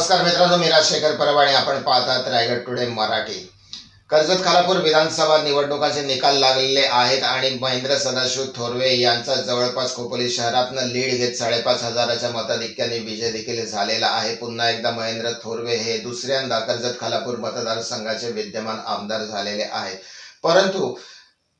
नमस्कार मित्रांनो मी राजशेखर परवाणे आपण पाहतात रायगड टुडे मराठी. कर्जत खालापूर विधानसभा निवडणुकांचे निकाल लागलेले आहेत आणि महेंद्र सदाशिव थोरवे यांचा जवळपास खोपोली शहरातनं लीड घेत साडेपाच हजाराच्या मताधिक्याने विजय देखील झालेला आहे. पुन्हा एकदा महेंद्र थोरवे हे दुसऱ्यांदा कर्जत खालापूर मतदारसंघाचे विद्यमान आमदार झालेले आहे. परंतु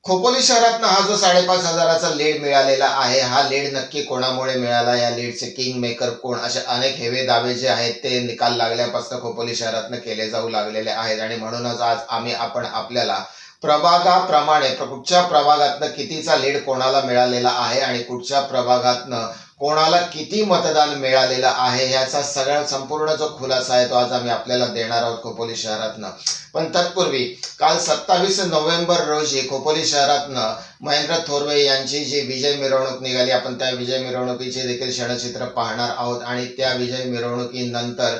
खोपोली शहरातनं हा जो साडेपाच हजाराचा लीड मिळालेला आहे हा लीड नक्की कोणामुळे मिळाला? या लीडचे किंग मेकर कोण? असे अनेक हेवे दावे जे आहेत ते निकाल लागल्यापासून खोपोली शहरातनं केले जाऊ लागलेले आहेत. आणि म्हणूनच आज आम्ही आपण आपल्याला प्रभागाप्रमाणे कुठच्या प्रभागातनं कितीचा लीड कोणाला मिळालेला आहे आणि कुठच्या प्रभागातनं कोणाला किती मतदान मिळालेलं आहे याचा सगळा संपूर्ण जो खुलासा आहे तो आज आम्ही आपल्याला देणार आहोत खोपोली शहरातनं. पण तत्पूर्वी काल सत्तावीस नोव्हेंबर रोजी खोपोली शहरातनं महेंद्र थोरवे यांची जी विजय मिरवणूक निघाली आपण त्या विजय मिरवणुकीचे देखील क्षणचित्र पाहणार आहोत आणि त्या विजय मिरवणुकीनंतर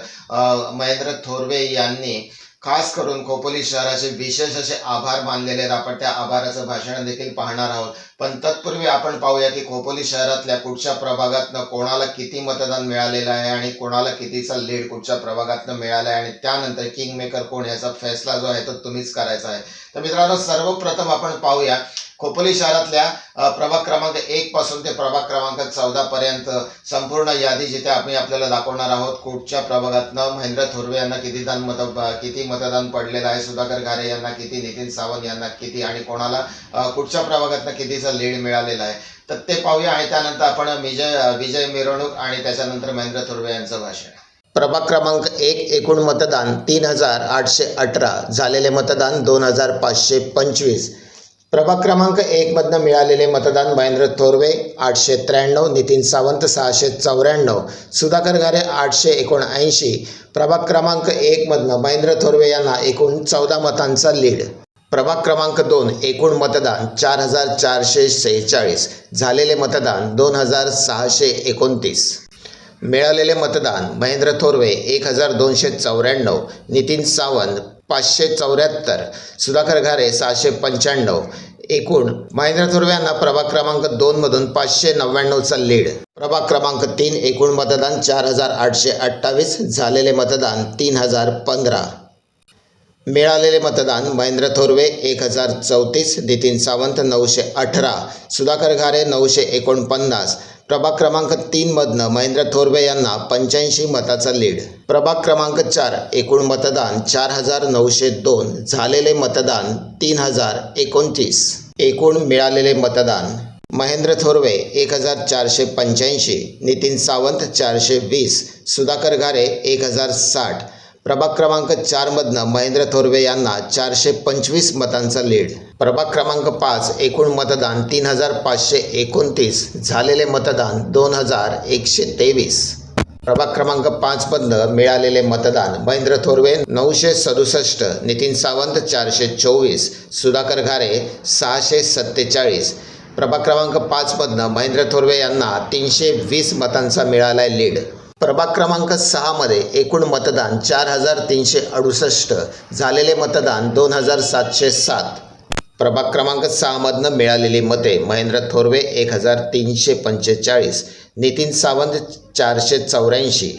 महेंद्र थोरवे यांनी खास करून खोपोली शहराचे विशेष असे आभार मानलेले आहेत. आपण त्या आभाराचं भाषण देखील पाहणार आहोत. पण तत्पूर्वी आपण पाहूया की खोपोली शहरातल्या कुठच्या प्रभागातनं कोणाला किती मतदान मिळालेलं आहे आणि कोणाला कितीचा लीड कुठच्या प्रभागातनं मिळाला आहे आणि त्यानंतर किंग मेकर कोण याचा फैसला जो आहे तो तुम्हीच करायचा आहे. तर मित्रांनो सर्वप्रथम आपण पाहूया खोपोली शहरातल्या प्रभाग क्रमांक एक पासून ते प्रभाग क्रमांक चौदा पर्यंत संपूर्ण यादी जिथे आम्ही आपल्याला दाखवणार आहोत कुठच्या प्रभागातनं महेंद्र थोरवे यांना किती दान मत किती मतदान पडलेलं आहे सुधाकर घारे यांना किती नितीन सावंत यांना किती आणि कोणाला कुठच्या प्रभागातनं कितीचा लीड मिळालेला आहे तर ते पाहूया आणि त्यानंतर आपण विजय विजय मिरवणूक आणि त्याच्यानंतर महेंद्र थोरवे यांचं भाषण. प्रभाग क्रमांक एक एकूण मतदान तीन हजार आठशे अठरा झालेले मतदान दोन हजार पाचशे पंचवीस. प्रभाग क्रमांक एकमधनं मिळालेले मतदान महेंद्र थोरवे आठशे त्र्याण्णव नितीन सावंत सहाशे चौऱ्याण्णव सुधाकर घारे आठशे एकोणऐंशी. प्रभाग क्रमांक एकमधनं महेंद्र थोरवे यांना एकूण चौदा मतांचा लीड. प्रभाग क्रमांक दोन एकूण मतदान चार हजार चारशे सेहेचाळीस. झालेले मतदान दोन हजार सहाशे एकोणतीस. मिळालेले मतदान महेंद्र थोरवे एक हजार दोनशे चौऱ्याण्णव नितीन सावंत पाचशे चौऱ्याहत्तर सुधाकर घारे सहाशे पंच्याण्णव एकूण महेंद्र थोरवे यांना प्रभाग क्रमांक दोनमधून पाचशे नव्याण्णवचा लीड प्रभाग क्रमांक तीन एकूण मतदान चार हजार आठशे अठ्ठावीस झालेले मतदान तीन हजार पंधरा. मिळालेले मतदान महेंद्र थोरवे एक हजार चौतीस नितीन सावंत नऊशे अठरा सुधाकर घारे नऊशे एकोणपन्नास प्रभाग क्रमांक तीनमधनं महेंद्र थोरवे यांना पंच्याऐंशी मताचा लीड. प्रभाग क्रमांक चार एकूण मतदान चार हजार नऊशे दोन झालेले मतदान तीन हजार एकोणतीस. एकूण मिळालेले मतदान महेंद्र थोरवे एक हजार चारशे पंच्याऐंशी नितीन सावंत चारशे वीस सुधाकर घारे एक हजार साठ. प्रभाग क्रमांक चारमधनं महेंद्र थोरवे यांना चारशे पंचवीस मतांचा लीड. प्रभाग क्रमांक पाच एकूण मतदान तीन हजार पाचशे एकोणतीस झालेले मतदान दोन हजार एकशे तेवीस. प्रभाग क्रमांक पाच मधनं मिळालेले मतदान महेंद्र थोरवे नऊशे सदुसष्ट नितीन सावंत चारशे चोवीस सुधाकर घारे सहाशे सत्तेचाळीस. प्रभाग क्रमांक पाचमधनं महेंद्र थोरवे यांना तीनशे वीस मतांचा मिळाला आहे लीड. प्रभाग क्रमांक सहामध्ये एकूण मतदान चार हजार तीनशे अडुसष्ट झालेले मतदान दोन हजार सातशे सात. प्रभाग क्रमांक सहामधनं मिळालेली मते महेंद्र थोरवे एक हजार तीनशे पंचेचाळीस नितीन सावंत चारशे चौऱ्याऐंशी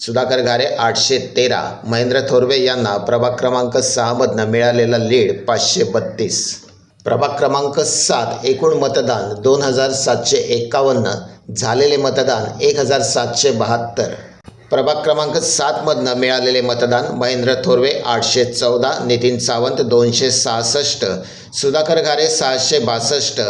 सुधाकर घारे आठशे तेरा महेंद्र थोरवे यांना प्रभाग क्रमांक सहामधनं मिळालेला लीड पाचशे बत्तीस. प्रभाग क्रमांक सात एकूण मतदान दोन हजार सातशे एकावन्न झालेले मतदान एक हजार सातशे बहात्तर. प्रभाग क्रमांक सातमधनं मिळालेले मतदान महेंद्र थोरवे आठशे चौदा नितीन सावंत दोनशे सहासष्ट सुधाकर घारे सहाशे बासष्ट.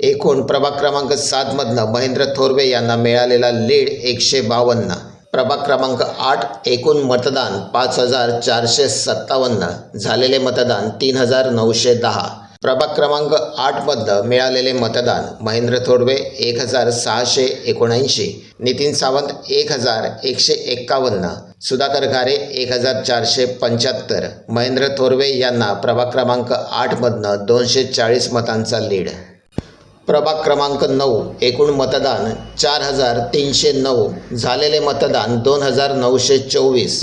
एकूण प्रभाग क्रमांक सातमधनं महेंद्र थोरवे यांना मिळालेला लीड एकशे बावन्न. प्रभाग क्रमांक आठ एकूण मतदान पाच हजार चारशे सत्तावन्न. झालेले मतदान तीन हजार नऊशे दहा. प्रभाग क्रमांक आठमधनं मिळालेले मतदान महेंद्र थोडवे एक हजार सहाशे एकोणऐंशी नितीन सावंत एक हजार एकशे एक्कावन्न सुधाकर घारे एक हजार चारशे पंच्याहत्तर महेंद्र थोरवे यांना प्रभाग क्रमांक आठमधनं दोनशे चाळीस मतांचा लीड. प्रभाग क्रमांक नऊ एकूण मतदान चार हजार तीनशे नऊ झालेले मतदान दोन हजार नऊशे चोवीस.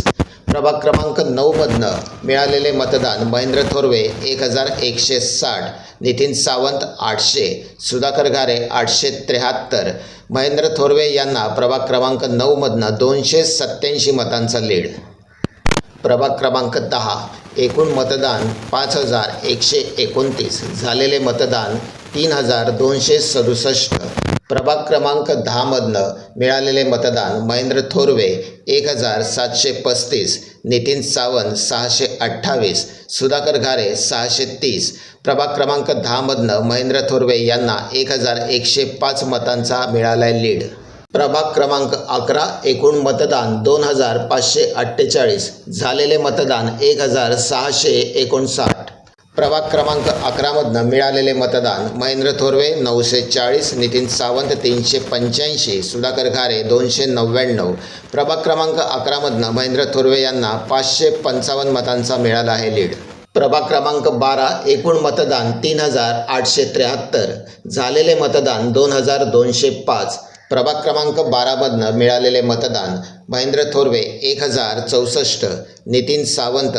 प्रभाग क्रमांक नऊमधनं मिळालेले मतदान महेंद्र थोरवे एक हजार एकशे साठ नितीन सावंत आठशे सुधाकर घारे आठशे त्र्याहत्तर महेंद्र थोरवे यांना प्रभाग क्रमांक नऊमधनं दोनशे सत्त्याऐंशी मतांचा लीड. प्रभाग क्रमांक दहा एकूण मतदान पाच हजार एकशे एकोणतीस झालेले मतदान तीन हजार दोनशे सदुसष्ट. प्रभाग क्रमांक दहामधनं मिळालेले मतदान महेंद्र थोरवे एक हजार सातशे पस्तीस. नितीन सावंत सहाशे अठ्ठावीस. सुधाकर घारे सहाशे तीस. प्रभाग क्रमांक दहामधनं महेंद्र थोरवे यांना एक हजार एकशे पाच मतांचा मिळालाय लीड. प्रभाग क्रमांक अकरा एकूण मतदान दोन हजार पाचशे अठ्ठेचाळीस. झालेले मतदान एक हजार सहाशे एकोणसाठ. प्रभाग क्रमांक अकरामधनं मिळालेले मतदान महेंद्र थोरवे नऊशे चाळीस नितीन सावंत तीनशे पंच्याऐंशी सुधाकर घारे दोनशे नव्याण्णव. प्रभाग क्रमांक अकरामधनं महेंद्र थोरवे यांना पाचशे पंचावन्न मतांचा मिळाला आहे लीड. प्रभाग क्रमांक बारा एकूण मतदान तीन हजार आठशे त्र्याहत्तर. झालेले मतदान दोन हजार दोनशे पाच. प्रभाग क्रमांक बारामधनं मिळालेले मतदान महेंद्र थोरवे एक हजार चौसष्ट नितीन सावंत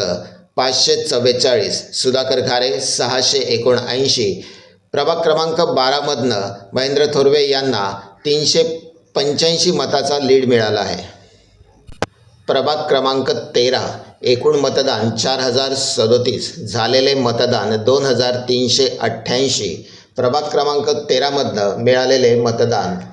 पाचशे चव्वेचाळीस सुधाकर खारे सहाशे एकोणऐंशी प्रभाग क्रमांक बारामधनं महेंद्र थोरवे यांना तीनशे पंच्याऐंशी मताचा लीड मिळाला आहे. प्रभाग क्रमांक तेरा एकूण मतदान चार हजार सदोतीस झालेले मतदान दोन हजार तीनशे अठ्ठ्याऐंशी. प्रभाग क्रमांक तेरामधनं मिळालेले मतदान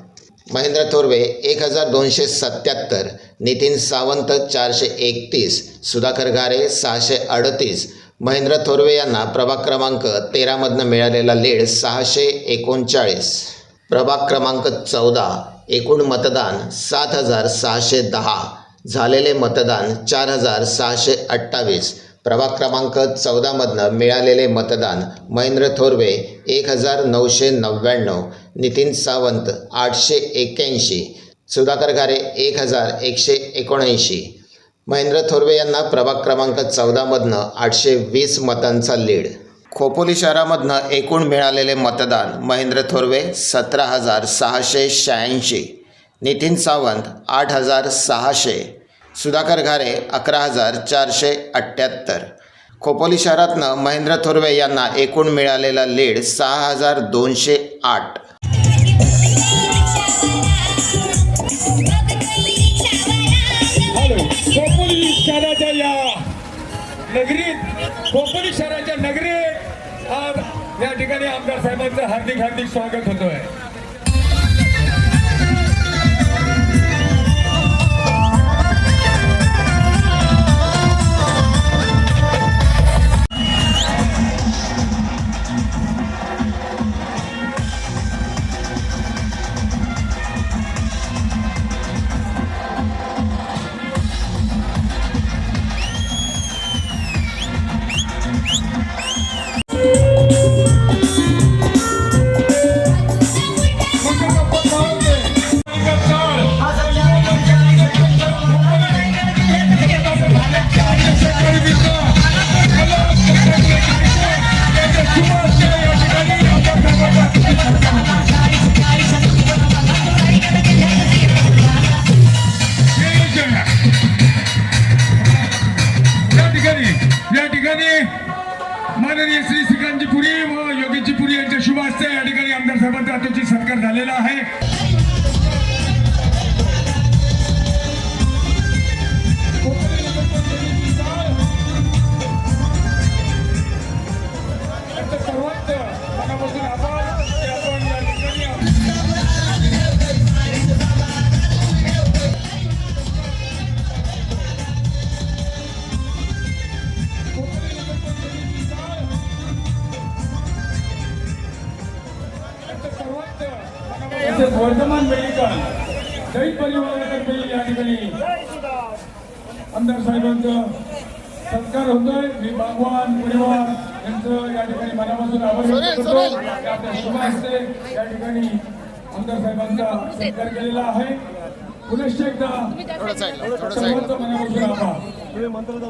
महेंद्र थोरवे एक हजार दोनशे सत्याहत्तर नितीन सावंत चारशे एकतीस सुधाकर घारे सहाशे अडतीस. महेंद्र थोरवे यांना प्रभाग क्रमांक तेरामधनं मिळालेला लीड सहाशे एकोणचाळीस. प्रभाग क्रमांक चौदा एकूण मतदान सात हजार सहाशे दहा. झालेले मतदान चार हजार सहाशे अठ्ठावीस. प्रभाग क्रमांक चौदामधनं मिळालेले मतदान महेंद्र थोरवे एक हजार नऊशे नव्याण्णव नितीन सावंत आठशे एक्क्याऐंशी सुधाकर घारे एक हजार एकशे एकोणऐंशी. महेंद्र थोरवे यांना प्रभाग क्रमांक चौदामधनं आठशे वीस मतांचा लीड. खोपोली शहरामधनं एकूण मिळालेले मतदान महेंद्र थोरवे सतरा हजार सहाशे शहाऐंशी नितीन सावंत आठ हजार सहाशे. सुधाकर घारे अकरा हजार चारशे अठ्ठ्याहत्तर खोपोली शहरातनं महेंद्र थोरवे यांना एकूण मिळालेला लीड सहा हजार दोनशे आठ. खोपोली शहराच्या या नगरीत खोपोली शहराच्या नगरीत आज या ठिकाणी आमदार साहेबांचं हार्दिक हार्दिक स्वागत होतोय. साहेबांचा झालेला आहे. वर्धमान मेडिकल जैन परिवारातर्फे या ठिकाणी आमदार साहेबांचं सत्कार होतोय. मी बागवान परिवार यांचं या ठिकाणी मनापासून आभार व्यक्त करतो. की आपल्या शुभ हस्ते या ठिकाणी आमदार साहेबांचा सत्कार केलेला आहे. पुनश्च एकदा सर्वांचं मनापासून आभार. त्याचा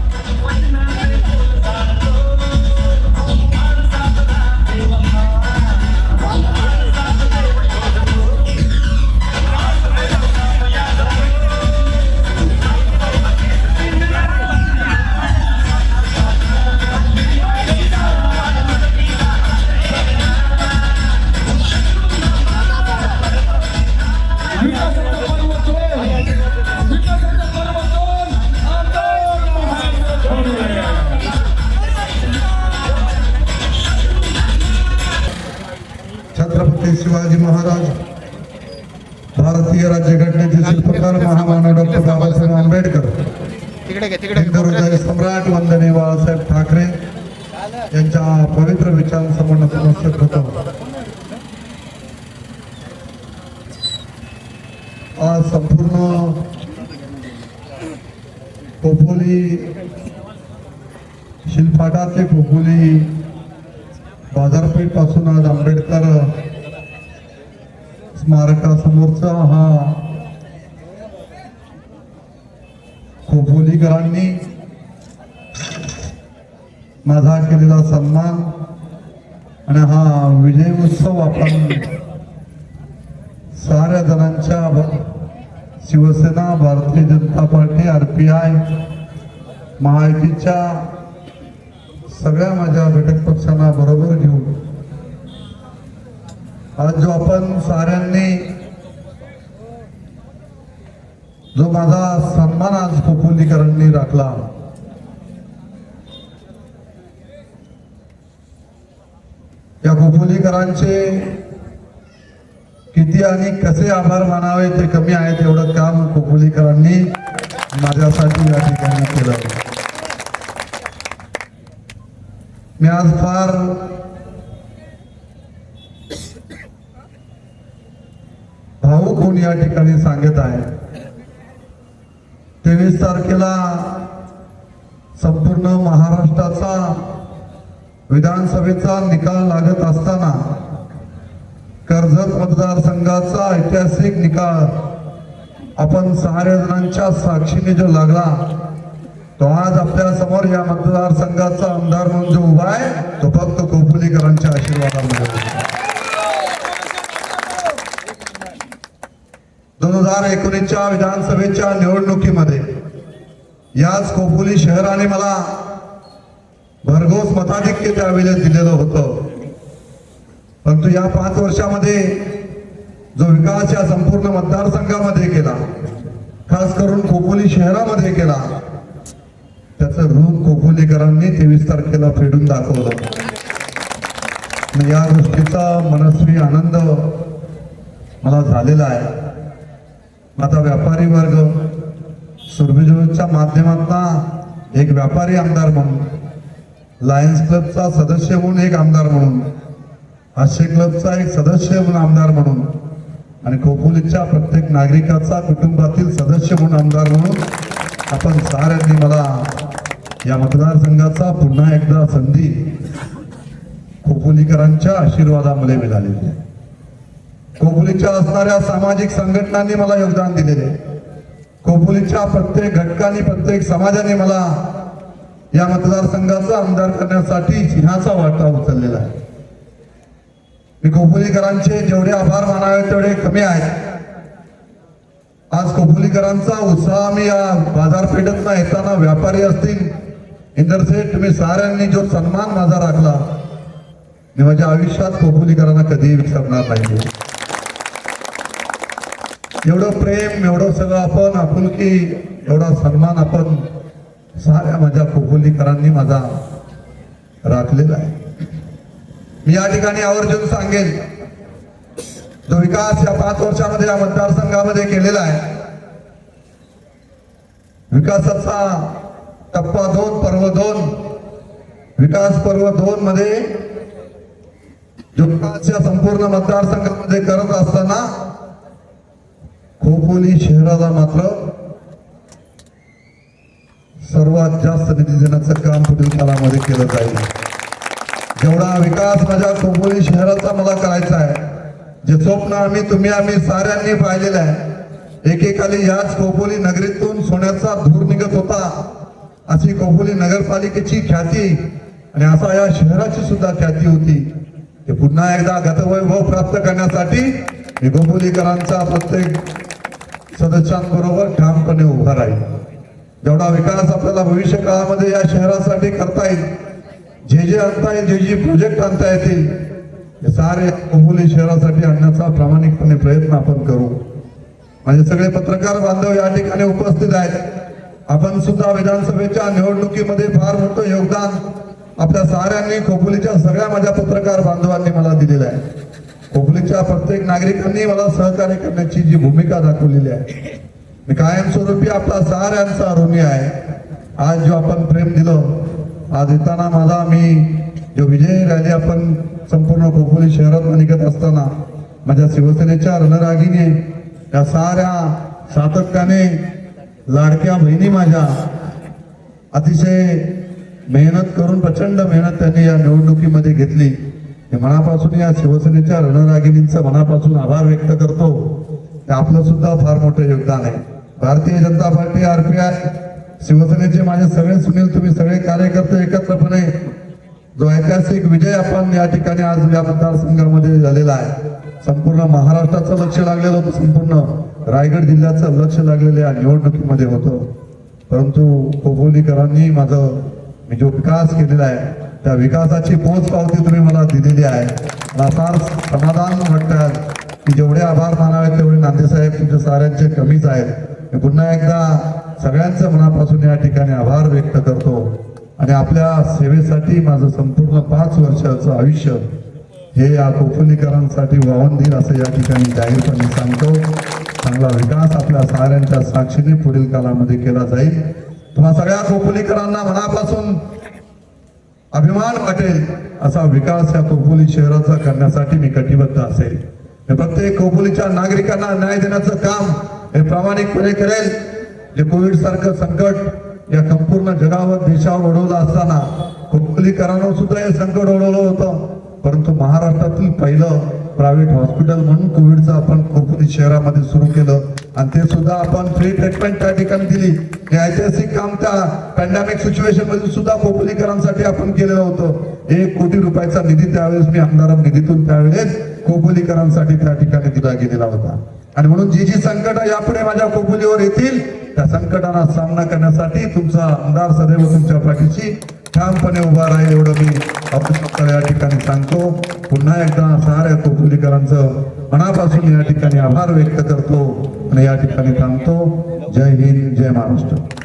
भारतीय राज्यघटनेचे शिल्पकार महामानव डॉक्टर बाबासाहेब आंबेडकर. सम्राट वंदनीय बाळासाहेब ठाकरे यांच्या पवित्र विचारांसमोर नतमस्तक होतो. आज संपूर्ण खोपोली शिलपाटा ते खोपोली बाजारपेठपासून आज आंबेडकर स्मारकासमोरचा हा खोपोलीकरांनी माझा केलेला सन्मान आणि हा विजय उत्सव आपण साऱ्या जणांच्या Shiv Sena Bharatiya Janata party R P I महायुतीच्या सगळ्या माझ्या घटक पक्षांना बरोबर घेऊन आज जो आपण साऱ्यांनी जो माझा सन्मान आज खोपोलीकरांनी राखला या खोपोलीकरांचे किती आणि कसे आभार मानावे ते कमी आहेत एवढं काम खोपोलीकरांनी माझ्यासाठी या ठिकाणी केलं. मी आज फार भाऊक या ठिकाणी सांगत आहे? तेवीस तारखेला संपूर्ण महाराष्ट्राचा विधानसभेचा निकाल लागत असताना कर्जत मतदारसंघाचा ऐतिहासिक निकाल आपण सहाऱ्या जणांच्या साक्षीने जो लागला तो आज आपल्यासमोर या मतदारसंघाचा आमदार म्हणून जो उभा आहे तो फक्त कोपुलीकरांच्या आशीर्वादामुळे. दोन हजार एकोणीसच्या विधानसभेच्या निवडणुकीमध्ये याच खोपोली शहराने मला भरघोस मताधिक्य त्यावेळेस दिलेलं होतं. परंतु या पाच वर्षामध्ये जो विकास या संपूर्ण मतदारसंघामध्ये केला खास करून खोपोली शहरामध्ये केला त्याचं ऋण खोपोलीकरांनी तेवीस तारखेला फेडून दाखवलं. या गोष्टीचा मनस्वी आनंद मला झालेला आहे. आता व्यापारी वर्ग सुरभिजोच्या माध्यमातून एक व्यापारी आमदार म्हणून लायन्स क्लबचा सदस्य म्हणून एक आमदार म्हणून हास्य क्लबचा एक सदस्य म्हणून आमदार म्हणून आणि खोपोलीच्या प्रत्येक नागरिकाचा कुटुंबातील सदस्य म्हणून आमदार म्हणून आपण साऱ्यांनी मला या मतदारसंघाचा पुन्हा एकदा संधी खोपोलीकरांच्या आशीर्वादामध्ये मिळालेली आहे. खोपोलीच्या असणाऱ्या सामाजिक संघटनांनी मला योगदान दिलेले खोपोलीच्या प्रत्येक घटकांनी प्रत्येक समाजाने मला या मतदारसंघाचा आमदार करण्यासाठी सिंहाचा वाटा उचललेला आहे. मी खोपोलीकरांचे जेवढे आभार मानावे तेवढे कमी आहेत. आज खोपोलीकरांचा उत्साह मी या बाजारपेठेत येताना व्यापारी असतील इंदरसेठ तुम्ही साऱ्यांनी जो सन्मान माझा राखला मी माझ्या आयुष्यात खोपोलीकरांना कधीही विसरणार नाही. एवढं प्रेम एवढं सगळं आपण आपुलकी एवढा सन्मान आपण साऱ्या माझ्या खोपोलीकरांनी माझा राखलेला आहे. मी या ठिकाणी आवर्जून सांगेन जो विकास या पाच वर्षामध्ये या मतदारसंघामध्ये केलेला आहे विकासाचा टप्पा दोन पर्व दोन विकास पर्व दोन मध्ये जो विकास या संपूर्ण मतदारसंघामध्ये करत असताना खोपोली शहराला मात्र सर्वात जास्त निधी देण्याचं काम पुढील काळामध्ये केलं जाईल. जेवढा विकास माझ्या खोपोली शहराचा मला करायचा आहे जे स्वप्न आम्ही तुम्ही आम्ही साऱ्यांनी पाहिलेलं आहे एकेकाली याच खोपोली नगरीतून सोन्याचा धूर निघत होता अशी खोपोली नगरपालिकेची ख्याती आणि असा या शहराची सुद्धा ख्याती होती. ते पुन्हा एकदा गतवैभव प्राप्त करण्यासाठी मी खोपोलीकरांचा प्रत्येक सदस्यांबरोबर ठामपणे उभा राहील. जेवढा विकास आपल्याला भविष्य काळामध्ये या शहरासाठी करता येईल जे जे आणता येईल जे जे प्रोजेक्ट आणता येतील हे सारे खोपोली शहरासाठी आणण्याचा प्रामाणिकपणे प्रयत्न आपण करू. माझे सगळे पत्रकार बांधव या ठिकाणी उपस्थित आहेत. आपण सुद्धा विधानसभेच्या निवडणुकीमध्ये फार मोठं योगदान आपल्या साऱ्यांनी खोपोलीच्या सगळ्या माझ्या पत्रकार बांधवांनी मला दिलेलं आहे. खोपोलीच्या प्रत्येक नागरिकांनी मला सहकार्य करण्याची जी भूमिका दाखवलेली आहे मी कायमस्वरूपी आपला साऱ्यांचा ऋणी आहे. आज जो आपण प्रेम दिलं आज येताना माझा मी जो विजय रॅली आपण संपूर्ण खोपोली शहरात निघत असताना माझ्या शिवसेनेच्या रणरागीने या साऱ्या सातत्याने लाडक्या बहिणी माझ्या अतिशय मेहनत करून प्रचंड मेहनत त्यांनी या निवडणुकीमध्ये घेतली. मनापासून या शिवसेनेच्या रणरागिणींचं मनापासून आभार व्यक्त करतो. ते आपलं सुद्धा फार मोठं योगदान आहे. भारतीय जनता पार्टी आरपीआय शिवसेनेचे माझे सगळे सुनील तुम्ही सगळे कार्यकर्ते एकत्रपणे जो ऐतिहासिक विजय आपण या ठिकाणी आज या मतदारसंघामध्ये झालेला आहे. संपूर्ण महाराष्ट्राचं लक्ष लागलेलं होतं. संपूर्ण रायगड जिल्ह्याचं लक्ष लागलेलं या निवडणुकीमध्ये होतं. परंतु कोबोलीकरांनी माझं मी जो विकास केलेला आहे त्या विकासाची पोच पावती तुम्ही मला दिलेली आहे. मला फार समाधान वाटतात की जेवढे आभार मानावे तेवढे नांदेसाहेब तुमच्या साऱ्यांचे कमीच आहेत. मी पुन्हा एकदा सगळ्यांचं मनापासून या ठिकाणी आभार व्यक्त करतो. आणि आपल्या सेवेसाठी माझं संपूर्ण पाच वर्षाचं आयुष्य हे या कोपलीकरांसाठी वाहून देईल असं या ठिकाणी जाहीरपणे सांगतो. चांगला विकास आपल्या साऱ्यांच्या साक्षीने पुढील काळामध्ये केला जाईल. तुम्हा सगळ्या कोपलीकरांना मनापासून अभिमान वाटेल असा विकास या कोपोली शहराचा करण्यासाठी मी कटिबद्ध असेल. प्रत्येक कोपोलीच्या नागरिकांना न्याय देण्याचं काम हे प्रामाणिकपणे करेल. जे कोविड सारखं संकट या संपूर्ण जगावर देशावर ओढवलं असताना कोपोलीकरांवर सुद्धा हे संकट ओढवलं होतं. परंतु महाराष्ट्रातील पहिलं प्रायव्हेट हॉस्पिटल म्हणून कोविडचं आपण खोपोली शहरामध्ये सुरू केलं. आणि ते सुद्धा आपण फ्री ट्रीटमेंट त्या ठिकाणी दिली. हे ऐतिहासिक काम त्या पॅन्डेमिक सिच्युएशनमध्ये सुद्धा खोपोलीकरांसाठी आपण केलेलं होतं. एक कोटी रुपयाचा निधी त्यावेळेस मी आमदार निधीतून त्यावेळेस खोपोलीकरांसाठी त्या ठिकाणी दिला गेलेला होता. आणि म्हणून जी जी संकट यापुढे माझ्या कोकुलीवर येतील त्या संकटांना सामना करण्यासाठी तुमचा आमदार सदैव तुमच्या पाठीशी ठामपणे उभा राहील एवढं मी आपण या ठिकाणी सांगतो. पुन्हा एकदा साऱ्या कोपुलीकरांचं मनापासून या ठिकाणी आभार व्यक्त करतो आणि या ठिकाणी थांबतो. जय हिंद जय महाराष्ट्र.